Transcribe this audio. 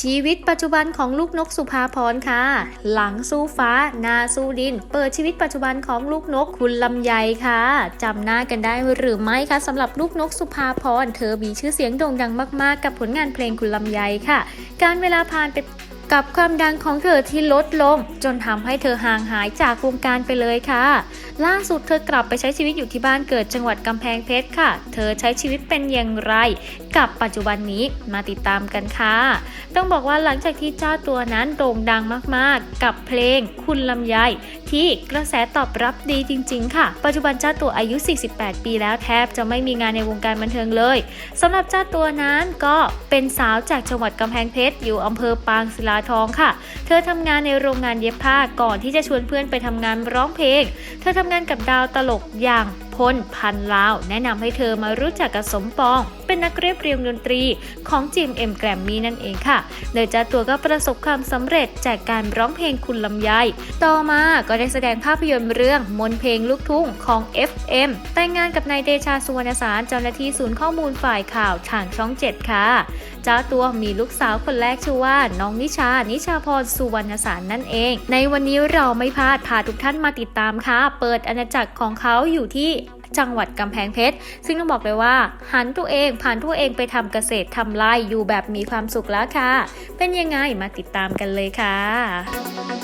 ชีวิตปัจจุบันของลูกนกสุภาพรค่ะ หลังสู้ฟ้า นาสู้ดิน เปิดชีวิตปัจจุบันของลูกนกคุณลำไยค่ะจำหน้ากันได้หรือไม่คะสำหรับลูกนกสุภาพรเธอมีชื่อเสียงโด่งดังมาก ๆ กับผลงานเพลงคุณลำไยค่ะ การเวลาผ่านไปกับความดังของเธอที่ลดลง จนทำให้เธอห่างหายจากวงการไปเลยค่ะ ล่าสุดเธอกลับไปใช้ชีวิตอยู่ที่บ้านเกิดจังหวัดกำแพงเพชรค่ะ เธอใช้ชีวิตเป็นอย่างไรกับปัจจุบันนี้มาติดตามกันค่ะ ต้องบอกว่าหลังจากที่เจ้าตัวนั้นโด่งดังมากๆ กับเพลงคุณลำไยที่กระแสตอบรับดีจริง ๆ ค่ะ ปัจจุบันเจ้าตัวอายุ 48 ปีแล้วแทบจะไม่มีงานในวงการบันเทิงเลยสำหรับเจ้าตัวนั้นก็เป็นสาวจากจังหวัดกำแพงเพชรอยู่อำเภอปางศิลาทองค่ะ เธอทำงานในโรงงานเย็บผ้าก่อนที่จะชวนเพื่อนไปทำงานร้องเพลง เธอทำงานกับดาวตลกอย่าง พล พันลาว แนะนำให้เธอมารู้จักกับสมปอง เป็นนักเรียบเรียงดนตรีของจิมเอ็มแกรมมี่นั่นเองค่ะโดยเจ้าตัวก็ประสบความสำเร็จจากการร้องเพลงคุณลำไย ต่อมาก็ได้แสดงภาพยนตร์เรื่องมนเพลงลูกทุ่งของ FM แต่งงานกับนายเดชาสุวรรณสารเจ้าหน้าที่ศูนย์ข้อมูลฝ่ายข่าวทางช่อง 7 ค่ะเจ้าตัวมีลูกสาวคนแรกชื่อว่าน้องนิชา นิชาพรสุวรรณสารนั่นเอง ในวันนี้เราไม่พลาดพาทุกท่านมาติดตามค่ะ เปิดอาณาจักรของเขาอยู่ที่จังหวัดกำแพงเพชร ซึ่งต้องบอกเลยว่า หันตัวเองผ่านตัวเองไปทำเกษตรทำไร่อยู่แบบมีความสุขแล้วค่ะ เป็นยังไงมาติดตามกันเลยค่ะ